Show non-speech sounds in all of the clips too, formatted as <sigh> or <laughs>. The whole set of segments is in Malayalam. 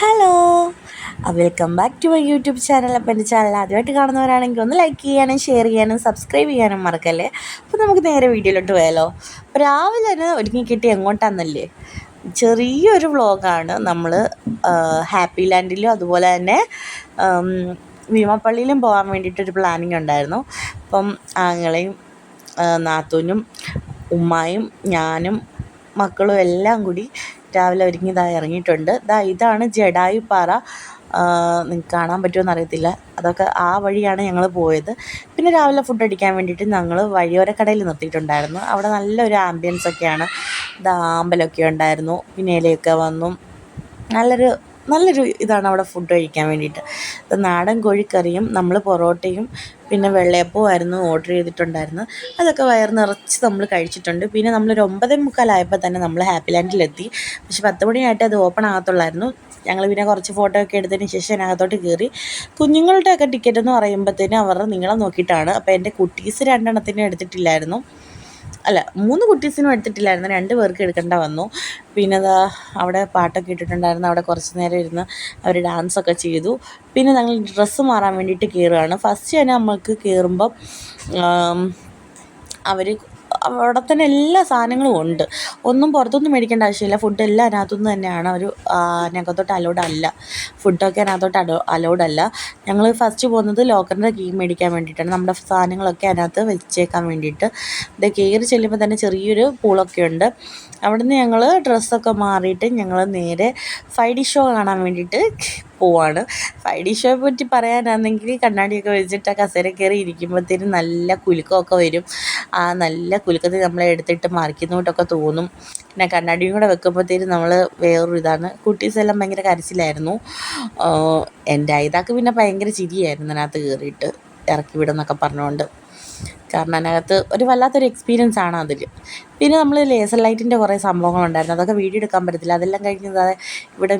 Hello. Welcome back to my YouTube channel. അപ്പോൾ എന്റെ ചാനൽ ആദ്യമായിട്ട് കാണുന്നവരാണെങ്കിൽ ഒന്ന് ലൈക്ക് ചെയ്യാനും ഷെയർ ചെയ്യാനും സബ്സ്ക്രൈബ് ചെയ്യാനും മറക്കല്ലേ? അപ്പോൾ നമുക്ക് നേരെ വീഡിയോയിലോട്ട് പോയാലോ. രാവിലെ തന്നെ ഒരുങ്ങി കിട്ടി എങ്ങോട്ടാന്നല്ലേ? ചെറിയൊരു വ്ളോഗാണ് നമ്മൾ ഹാപ്പി ലാൻഡിലും അതുപോലെ തന്നെ ഭീമപ്പള്ളിയിലും പോകാൻ വേണ്ടിയിട്ടൊരു പ്ലാനിങ് ഉണ്ടായിരുന്നു. അപ്പം ആങ്ങളെയും നാത്തൂനും ഉമ്മായും ഞാനും മക്കളും എല്ലാം കൂടി രാവിലെ ഒരുങ്ങി ഇതാ ഇറങ്ങിയിട്ടുണ്ട്. ദാ ഇതാണ് ജഡായു പാറ നിങ്ങൾക്ക് കാണാൻ പറ്റുമോ അറിയത്തില്ല. അതൊക്കെ ആ വഴിയാണ് ഞങ്ങൾ പോയത്. പിന്നെ രാവിലെ ഫുഡ് അടിക്കാൻ വേണ്ടിയിട്ട് ഞങ്ങൾ വഴിയോര കടയിൽ നിർത്തിയിട്ടുണ്ടായിരുന്നു. അവിടെ നല്ലൊരു ആംബിയൻസ് ഒക്കെയാണ്. ദാ അമ്പലമൊക്കെ ഉണ്ടായിരുന്നു. പിന്നെ ഇലയൊക്കെ വന്നു. നല്ലൊരു നല്ലൊരു ഇതാണ് അവിടെ ഫുഡ് കഴിക്കാൻ വേണ്ടിയിട്ട്. നാടൻ കോഴിക്കറിയും നമ്മൾ പൊറോട്ടയും പിന്നെ വെള്ളയപ്പമായിരുന്നു ഓർഡർ ചെയ്തിട്ടുണ്ടായിരുന്നു അതൊക്കെ വയർ നിറച്ച് നമ്മൾ കഴിച്ചിട്ടുണ്ട്. പിന്നെ നമ്മളൊരു ഒമ്പതേ മുക്കാലായപ്പോൾ തന്നെ നമ്മൾ ഹാപ്പി ലാൻഡിലെത്തി പക്ഷെ പത്ത് മണിയായിട്ട് അത് ഓപ്പൺ ആകത്തുള്ളായിരുന്നു. ഞങ്ങൾ പിന്നെ കുറച്ച് ഫോട്ടോ ഒക്കെ എടുത്തതിന് ശേഷം അതിനകത്തോട്ട് കയറി കുഞ്ഞുങ്ങളുടെയൊക്കെ ടിക്കറ്റ് എന്ന് പറയുമ്പോഴത്തേനും അവർ നിങ്ങളെ നോക്കിയിട്ടാണ്. അപ്പോൾ എന്റെ കുട്ടീസ് രണ്ടെണ്ണത്തിനും എടുത്തിട്ടില്ലായിരുന്നു. അല്ല മൂന്ന് കുട്ടീസിനും എടുത്തിട്ടില്ലായിരുന്നു. രണ്ട് പേർക്ക് എടുക്കേണ്ട വന്നു. പിന്നെ അതാ അവിടെ പാട്ടൊക്കെ ഇട്ടിട്ടുണ്ടായിരുന്നു. അവിടെ കുറച്ച് നേരം ഇരുന്ന് അവർ ഡാൻസൊക്കെ ചെയ്തു. പിന്നെ ഞങ്ങൾ ഡ്രസ്സ് മാറാൻ വേണ്ടിയിട്ട് കയറുകയാണ് ഫസ്റ്റ് തന്നെ നമുക്ക് കയറുമ്പം അവർ അവിടെ തന്നെ എല്ലാ സാധനങ്ങളും ഉണ്ട്. ഒന്നും പുറത്തൊന്നും മേടിക്കേണ്ട ആവശ്യമില്ല. ഫുഡ് എല്ലാം അതിനകത്തുനിന്ന് തന്നെയാണ്. ഒരു അതിനകത്തോട്ട് അലോഡ് അല്ല. ഫുഡൊക്കെ അതിനകത്തോട്ട് അലോ അലൗഡ് അല്ല. ഞങ്ങൾ ഫസ്റ്റ് പോകുന്നത് ലോക്കറിന്റെ കീ മേടിക്കാൻ വേണ്ടിയിട്ടാണ്. നമ്മുടെ സാധനങ്ങളൊക്കെ അതിനകത്ത് വെച്ചേക്കാൻ വേണ്ടിയിട്ട്. ഇത് കയറി ചെല്ലുമ്പോൾ തന്നെ ചെറിയൊരു പൂളൊക്കെ ഉണ്ട്. അവിടുന്ന് ഞങ്ങൾ ഡ്രസ്സൊക്കെ മാറിയിട്ട് ഞങ്ങൾ നേരെ ഫൈഡി ഷോ കാണാൻ വേണ്ടിയിട്ട് പോവാണ്. ഫൈവ് ഡി ഷോയെ പറ്റി പറയാനാണെങ്കിൽ കണ്ണാടിയൊക്കെ വെച്ചിട്ട് ആ കസേര കയറി ഇരിക്കുമ്പോഴത്തേനും നല്ല കുലുക്കമൊക്കെ വരും. ആ നല്ല കുലുക്കത്തിൽ നമ്മളെ എടുത്തിട്ട് മറിക്കുന്നോട്ടൊക്കെ തോന്നും. പിന്നെ കണ്ണാടിയും കൂടെ വെക്കുമ്പോഴത്തേനും നമ്മൾ വേറൊരു ഇതാണ്. കുട്ടീസെല്ലാം ഭയങ്കര കരച്ചിലായിരുന്നു. എന്റെ ഇതാക്ക് പിന്നെ ഭയങ്കര ചിരിയായിരുന്നു അതിനകത്ത് കയറിയിട്ട്. ഇറക്കി വിടുന്നൊക്കെ പറഞ്ഞുകൊണ്ട് കാരണം അതിനകത്ത് ഒരു വല്ലാത്തൊരു എക്സ്പീരിയൻസ് ആണ് അതിൽ പിന്നെ നമ്മൾ ലേസർ ലൈറ്റിന്റെ കുറേ സംഭവങ്ങളുണ്ടായിരുന്നു അതൊക്കെ വീഡിയോ എടുക്കാൻ പറ്റത്തില്ല. അതെല്ലാം കഴിഞ്ഞ് ഇവിടെ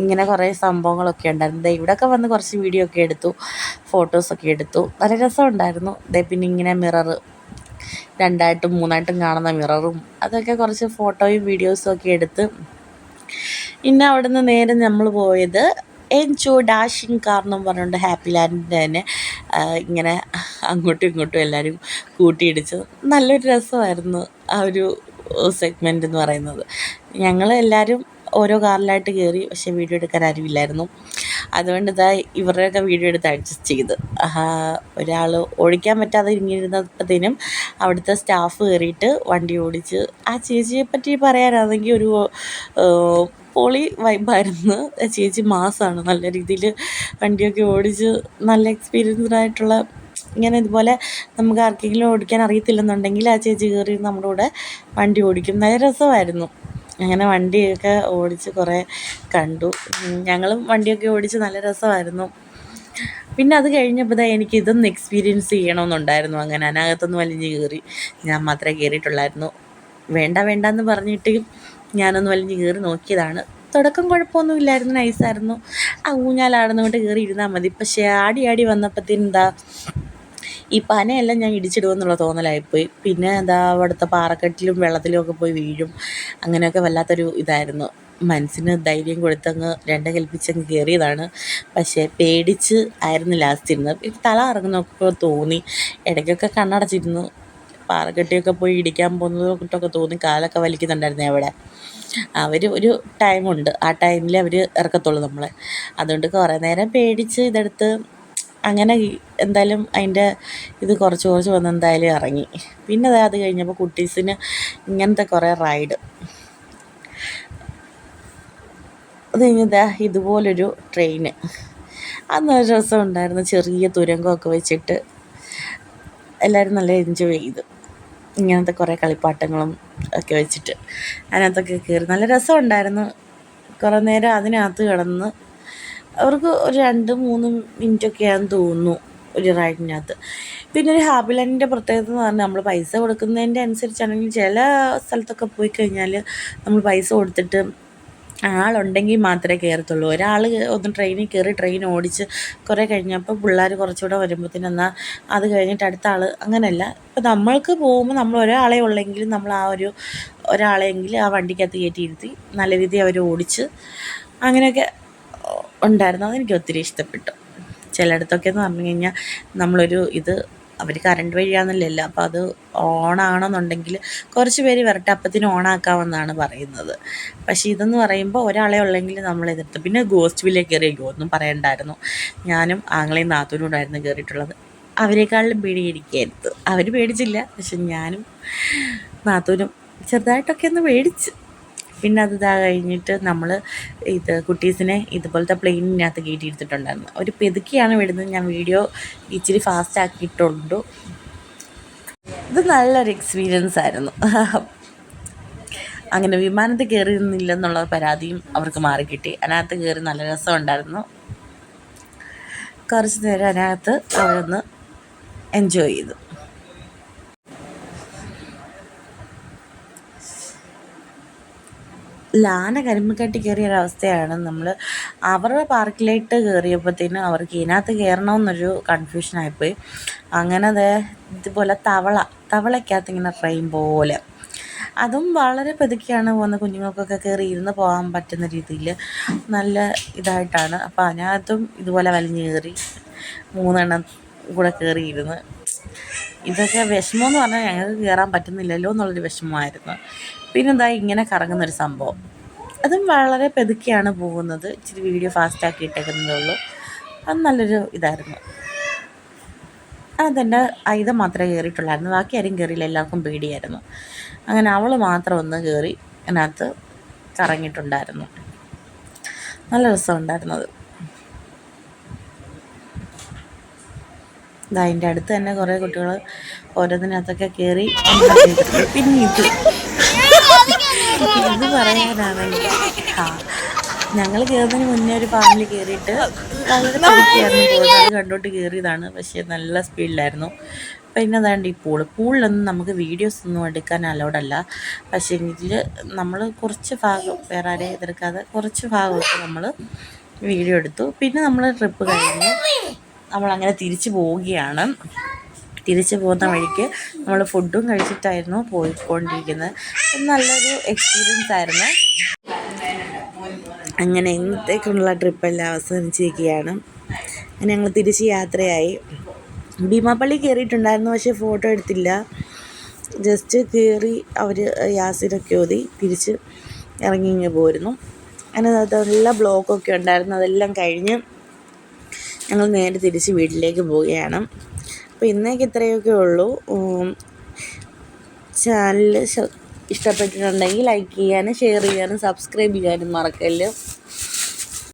ഇങ്ങനെ കുറേ സംഭവങ്ങളൊക്കെ ഉണ്ടായിരുന്നു. ഇവിടെയൊക്കെ വന്ന് കുറച്ച് വീഡിയോ ഒക്കെ എടുത്തു. ഫോട്ടോസൊക്കെ എടുത്തു. നല്ല രസമുണ്ടായിരുന്നു. ദേ പിന്നെ ഇങ്ങനെ മിറർ രണ്ടായിട്ടും മൂന്നായിട്ടും കാണുന്ന മിററും അതൊക്കെ കുറച്ച് ഫോട്ടോയും വീഡിയോസും ഒക്കെ എടുത്ത്. പിന്നെ അവിടെ നിന്ന് നേരെ നമ്മൾ പോയത് എൻജോ ഡാഷിങ് കാരണം പറഞ്ഞുകൊണ്ട് ഹാപ്പി ലാൻഡിന്റെ തന്നെ ഇങ്ങനെ അങ്ങോട്ടും ഇങ്ങോട്ടും എല്ലാവരും കൂട്ടിയിടിച്ച്. നല്ലൊരു രസമായിരുന്നു ആ ഒരു സെഗ്മെന്റ് എന്ന് പറയുന്നത്. ഞങ്ങൾ എല്ലാവരും ഓരോ കാറിലായിട്ട് കയറി പക്ഷേ വീഡിയോ എടുക്കാൻ ആരുമില്ലായിരുന്നു അതുകൊണ്ട് ഇതാ ഇവരുടെയൊക്കെ വീഡിയോ എടുത്ത് അഡ്ജസ്റ്റ് ചെയ്ത്. ഒരാൾ ഓടിക്കാൻ പറ്റാതെ ഇങ്ങിരുന്നപ്പോഴത്തേനും അവിടുത്തെ സ്റ്റാഫ് കയറിയിട്ട് വണ്ടി ഓടിച്ച് ആ ചേച്ചിയെ പറ്റി പറയാനാണെങ്കിൽ ഒരു പൊളി വൈബായിരുന്നു ചേച്ചി മാസമാണ് നല്ല രീതിയിൽ വണ്ടിയൊക്കെ ഓടിച്ച് നല്ല എക്സ്പീരിയൻസ്ഡ് ആയിട്ടുള്ള ഇങ്ങനെ ഇതുപോലെ നമുക്ക് ആർക്കെങ്കിലും ഓടിക്കാൻ അറിയത്തില്ലെന്നുണ്ടെങ്കിൽ ആ ചേച്ചി കയറി നമ്മുടെ കൂടെ വണ്ടി ഓടിക്കും. നല്ല രസമായിരുന്നു. അങ്ങനെ വണ്ടിയൊക്കെ ഓടിച്ച് കുറേ കണ്ടു. ഞങ്ങളും വണ്ടിയൊക്കെ ഓടിച്ച് നല്ല രസമായിരുന്നു. പിന്നെ അത് കഴിഞ്ഞപ്പോൾ എനിക്ക് ഇതൊന്ന് എക്സ്പീരിയൻസ് ചെയ്യണമെന്നുണ്ടായിരുന്നു അങ്ങനെ അതിനകത്തൊന്ന് വലിഞ്ഞ് കയറി ഞാൻ മാത്രമേ കയറിയിട്ടുള്ളായിരുന്നു വേണ്ട വേണ്ട എന്ന് പറഞ്ഞിട്ട് ഞാനൊന്ന് വലിഞ്ഞ് കയറി നോക്കിയതാണ്. തുടക്കം കുഴപ്പമൊന്നും ഇല്ലായിരുന്നു നൈസായിരുന്നു. ആ ഊഞ്ഞാലാടുന്നോണ്ട് കയറി ഇരുന്നാൽ മതി. പക്ഷേ ആടി ആടി വന്നപ്പോഴത്തേനെന്താ ഈ പനയെല്ലാം ഞാൻ ഇടിച്ചിടുമെന്നുള്ള തോന്നലായിപ്പോയി. പിന്നെ എന്താ അവിടുത്തെ പാറക്കെട്ടിലും വെള്ളത്തിലും ഒക്കെ പോയി വീഴും. അങ്ങനെയൊക്കെ വല്ലാത്തൊരു ഇതായിരുന്നു. മനസ്സിന് ധൈര്യം കൊടുത്തങ്ങ് രണ്ട കൽപ്പിച്ചങ്ങ് കയറിയതാണ്. പക്ഷേ പേടിച്ച് ആയിരുന്നു ലാസ്റ്റ് ഇരുന്നത് തല ഇറങ്ങുന്നൊക്കെ തോന്നി. ഇടയ്ക്കൊക്കെ കണ്ണടച്ചിരുന്നു. പാറക്കെട്ടിയൊക്കെ പോയി ഇടിക്കാൻ പോകുന്നതൊക്കെ തോന്നി കാലൊക്കെ വലിക്കുന്നുണ്ടായിരുന്നു അവിടെ. അവർ ഒരു ടൈമുണ്ട് ആ ടൈമിൽ അവർ ഇറക്കത്തുള്ളൂ നമ്മളെ. അതുകൊണ്ട് കുറേ നേരം പേടിച്ച് ഇതെടുത്ത് അങ്ങനെ എന്തായാലും അതിന്റെ ഇത് കുറച്ച് കുറച്ച് വന്ന് എന്തായാലും ഇറങ്ങി. പിന്നെ അത് കഴിഞ്ഞപ്പോൾ കുട്ടീസിന് ഇങ്ങനത്തെ കുറേ റൈഡ് അത് കഴിഞ്ഞതാ ഇതുപോലൊരു ട്രെയിന് അന്ന് ഒരു രസം ഉണ്ടായിരുന്നു. ചെറിയ തുരങ്കമൊക്കെ വെച്ചിട്ട് എല്ലാവരും നല്ല എൻജോയ് ചെയ്തു. ഇങ്ങനത്തെ കുറേ കളിപ്പാട്ടങ്ങളും ഒക്കെ വെച്ചിട്ട് അതിനകത്തൊക്കെ കയറി നല്ല രസമുണ്ടായിരുന്നു. കുറേ നേരം അതിനകത്ത് കിടന്ന് അവർക്ക് ഒരു രണ്ട് മൂന്ന് മിനിറ്റൊക്കെയാണെന്ന് തോന്നുന്നു ഒരു റൈഡിനകത്ത് പിന്നെ ഒരു ഹാപ്പി പ്രത്യേകത എന്ന് പറഞ്ഞാൽ നമ്മൾ പൈസ കൊടുക്കുന്നതിന്റെ അനുസരിച്ചാണെങ്കിൽ ചില സ്ഥലത്തൊക്കെ പോയി കഴിഞ്ഞാൽ നമ്മൾ പൈസ കൊടുത്തിട്ട് ആളുണ്ടെങ്കിൽ മാത്രമേ കയറത്തുള്ളൂ. ഒരാൾ ഒന്ന് ട്രെയിനിൽ കയറി ട്രെയിൻ ഓടിച്ച് കുറേ കഴിഞ്ഞപ്പോൾ പിള്ളേർ കുറച്ചുകൂടെ വരുമ്പോഴത്തേന് എന്നാൽ അത് കഴിഞ്ഞിട്ട് അടുത്ത ആൾ അങ്ങനെയല്ല. ഇപ്പം നമ്മൾക്ക് പോകുമ്പോൾ നമ്മൾ ഒരാളെ ഉള്ളെങ്കിലും നമ്മൾ ആ ഒരു ഒരാളെയെങ്കിലും ആ വണ്ടിക്കകത്ത് കയറ്റി ഇരുത്തി നല്ല രീതിയിൽ അവർ ഓടിച്ച് അങ്ങനെയൊക്കെ ഉണ്ടായിരുന്നു. അതെനിക്ക് ഒത്തിരി ഇഷ്ടപ്പെട്ടു. ചിലയിടത്തൊക്കെ എന്ന് പറഞ്ഞു കഴിഞ്ഞാൽ നമ്മളൊരു ഇത് അവർ കറണ്ട് വഴിയാണെന്നല്ലോ അപ്പോൾ അത് ഓണാണെന്നുണ്ടെങ്കിൽ കുറച്ച് പേര് വരട്ടെ അപ്പത്തിന് ഓണാക്കാമെന്നാണ് പറയുന്നത്. പക്ഷേ ഇതെന്ന് പറയുമ്പോൾ ഒരാളെ ഉള്ളെങ്കിൽ നമ്മൾ എതിർത്ത്. പിന്നെ ഗോസ്റ്റ് വില്ലേ കയറിയോ ഒന്നും പറയണ്ടായിരുന്നു. ഞാനും ആങ്ങളെയും നാത്തൂനും ഉണ്ടായിരുന്നു കയറിയിട്ടുള്ളത് അവരെക്കാളിലും പേടിയിരിക്കരുത് അവർ പേടിച്ചില്ല പക്ഷെ ഞാനും നാത്തൂനും ചെറുതായിട്ടൊക്കെ ഒന്ന് പേടിച്ച് പിന്നെ അത് ഇതാ കഴിഞ്ഞിട്ട് നമ്മൾ ഇത് കുട്ടീസിനെ ഇതുപോലത്തെ പ്ലെയിനിനകത്ത് കയറ്റിയെടുത്തിട്ടുണ്ടായിരുന്നു. ഒരു പെതുക്കിയാണ് വിടുന്നത്. ഞാൻ വീഡിയോ ഇച്ചിരി ഫാസ്റ്റ് ആക്കിയിട്ടുള്ളൂ ഇത് നല്ലൊരു എക്സ്പീരിയൻസ് ആയിരുന്നു. അങ്ങനെ വിമാനത്തിൽ കയറിയിരുന്നില്ലെന്നുള്ള പരാതിയും അവർക്ക് മാറിക്കിട്ടി അതിനകത്ത് കയറി നല്ല രസമുണ്ടായിരുന്നു കുറച്ച് നേരം അതിനകത്ത് അവരൊന്ന് എൻജോയ് ചെയ്തു. ലാന കരിമ്പിക്കാട്ടി കയറിയ ഒരവസ്ഥയാണ് നമ്മൾ അവരുടെ പാർക്കിലേക്ക് കയറിയപ്പോഴത്തേനും അവർക്ക് ഇതിനകത്ത് കയറണമെന്നൊരു കൺഫ്യൂഷനായിപ്പോയി അങ്ങനെ അത് ഇതുപോലെ തവള തവളയ്ക്കകത്ത് ഇങ്ങനെ ട്രെയിൻ പോലെ. അതും വളരെ പതുക്കെയാണ് പോകുന്ന കുഞ്ഞുങ്ങൾക്കൊക്കെ കയറി ഇരുന്ന് പോകാൻ പറ്റുന്ന രീതിയിൽ നല്ല ഇതായിട്ടാണ്. അപ്പോൾ അതിനകത്തും ഇതുപോലെ വലിഞ്ഞു കയറി മൂന്നെണ്ണം കൂടെ കയറിയിരുന്ന് ഇതൊക്കെ വിഷമമെന്ന് പറഞ്ഞാൽ ഞങ്ങൾക്ക് കയറാൻ പറ്റുന്നില്ലല്ലോ എന്നുള്ളൊരു വിഷമമായിരുന്നു. പിന്നെ എന്താ ഇങ്ങനെ കറങ്ങുന്നൊരു സംഭവം. അതും വളരെ പെതുക്കെയാണ് പോകുന്നത്. ഇച്ചിരി വീഡിയോ ഫാസ്റ്റാക്കി ഇട്ടേക്കുന്നതേ ഉള്ളൂ. അത് നല്ലൊരു ഇതായിരുന്നു. അതെന്റെ ഐത മാത്രമേ കയറിയിട്ടുള്ളായിരുന്നു. ബാക്കി ആരും കയറിയില്ല. എല്ലാവർക്കും പേടിയായിരുന്നു. അങ്ങനെ അവൾ മാത്രം ഒന്ന് കയറി അതിനകത്ത് കറങ്ങിയിട്ടുണ്ടായിരുന്നു. നല്ല രസമുണ്ടായിരുന്നത് ഇതാ അതിന്റെ അടുത്ത് തന്നെ കുറേ കുട്ടികൾ ഓരോന്നിനകത്തൊക്കെ കയറി. <laughs> പിന്നെ ഇത്. ഇത് പറയാനാണെങ്കിൽ ആ ഞങ്ങൾ കയറുന്നതിന് മുന്നേ ഒരു ഫാമിലി കയറിയിട്ട് വളരെ പതുക്കെയായിരുന്നു പോയത്. കണ്ടോട്ട് കയറിയതാണ് പക്ഷേ നല്ല സ്പീഡിലായിരുന്നു പിന്നെ അതാണ്ട് ഈ പൂൾ പൂളിലൊന്നും നമുക്ക് വീഡിയോസ് ഒന്നും എടുക്കാൻ അലൗഡ് അല്ല. പക്ഷേ എങ്കിൽ നമ്മൾ കുറച്ച് ഭാഗം വേറെ ആരെയും എതിർക്കാതെ കുറച്ച് ഭാഗമൊക്കെ നമ്മൾ വീഡിയോ എടുത്തു. പിന്നെ നമ്മൾ ട്രിപ്പ് കഴിഞ്ഞ് നമ്മളങ്ങനെ തിരിച്ചു പോവുകയാണ്. തിരിച്ചു പോകുന്ന വഴിക്ക് നമ്മൾ ഫുഡും കഴിച്ചിട്ടായിരുന്നു പോയിക്കൊണ്ടിരിക്കുന്നത്. നല്ലൊരു എക്സ്പീരിയൻസ് ആയിരുന്നു. അങ്ങനെ ഇന്നത്തേക്കുള്ള ട്രിപ്പെല്ലാം അവസാനിച്ചിരിക്കുകയാണ്. അങ്ങനെ ഞങ്ങൾ തിരിച്ച് യാത്രയായി. ഭീമാപ്പള്ളി കയറിയിട്ടുണ്ടായിരുന്നു പക്ഷേ ഫോട്ടോ എടുത്തില്ല. ജസ്റ്റ് കയറി അവർ യാസിനൊക്കെ ഓതി തിരിച്ച് ഇറങ്ങി ഇങ്ങനെ പോയിരുന്നു അങ്ങനെ നല്ല ബ്ലോക്കൊക്കെ ഉണ്ടായിരുന്നു അതെല്ലാം കഴിഞ്ഞ് ഞങ്ങൾ നേരെ തിരിച്ച് വീട്ടിലേക്ക് പോവുകയാണ്. അപ്പോൾ ഇന്നേക്ക് ഇത്രയൊക്കെ ഉള്ളൂ. ചാനൽ ഇഷ്ടപ്പെട്ടിട്ടുണ്ടെങ്കിൽ ലൈക്ക് ചെയ്യാനും ഷെയർ ചെയ്യാനും സബ്സ്ക്രൈബ് ചെയ്യാനും മറക്കല്ല്.